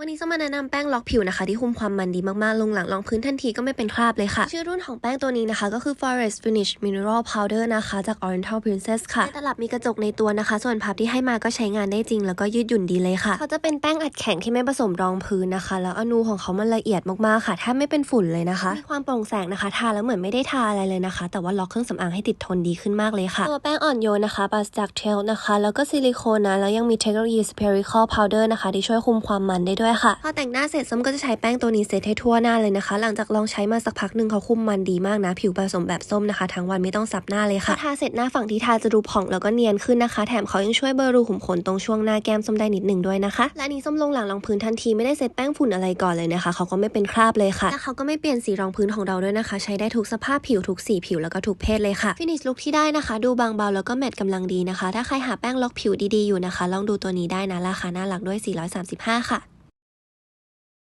วันนี้จะมาแนะนำแป้งล็อกผิวนะคะ ที่คุมความมันดีมากๆ ลงหลังรองพื้นทันทีก็ไม่เป็นคราบเลยค่ะ ชื่อรุ่นของแป้งตัวนี้นะคะ ก็คือ Forest Finish Mineral Powder นะคะ จาก Oriental Princess ค่ะในตลับมีกระจกในตัวนะคะ ส่วนพับที่ให้มาก็ใช้งานได้จริง แล้วก็ยืดหยุ่นดีเลยค่ะ เขาจะเป็นแป้งอัดแข็งที่ไม่ผสมรองพื้นนะคะ แล้วอนูของเขามันละเอียดมากๆค่ะแทบไม่เป็นฝุ่นเลยนะคะมีความโปร่งแสงนะคะ ทาแล้วเหมือนไม่ได้ทาอะไรเลยนะคะ แต่ว่าล็อกเครื่องสำอางให้ติดทนดีขึ้นมากเลยค่ะตัวแป้งอ่อนโยนนะคะปราศจากเทลนะคะ แล้วก็ซิลิโคนนะแล้วยังมีเทคโนโลยี spherical powder นะคะที่ช่วยคุมความมันได้ด้วยค่ะ พอแต่งหน้าเสร็จส้มก็จะใช้แป้งตัวนี้เซตให้ทั่วหน้าเลยนะคะ หลังจากลองใช้มาสักพักหนึ่งเขาคุมมันดีมากนะ ผิวผสมแบบส้มนะคะ ทั้งวันไม่ต้องซับหน้าเลยค่ะพอทาเสร็จหน้าฝั่งที่ทาจะดูผ่องแล้วก็เนียนขึ้นนะคะ แถมเขายังช่วยเบลอรูขุมขนตรงช่วงหน้าแก้มส้มได้นิดหนึ่งด้วยนะคะ และอันนี้ส้มลงหลังรองพื้นทันทีไม่ได้เซตแป้งฝุ่นอะไรก่อนเลยนะคะ เขาก็ไม่เป็นคราบเลยค่ะและเขาก็ไม่เปลี่ยนสีรองพื้นของเราด้วยนะคะ ใช้ได้ทุกสภาพผิวทุกสีผิวแล้วก็ทุกเพศเลยค่ะฟินิชลุคที่ได้นะคะ ดูบางเบาแล้วก็แมตต์กำลังดีนะคะ ถ้าใครหาแป้งล็อกผิวดีๆอยู่นะคะ ลองดูตัวนี้ได้นะราคาน่ารักด้วย 435 ค่ะ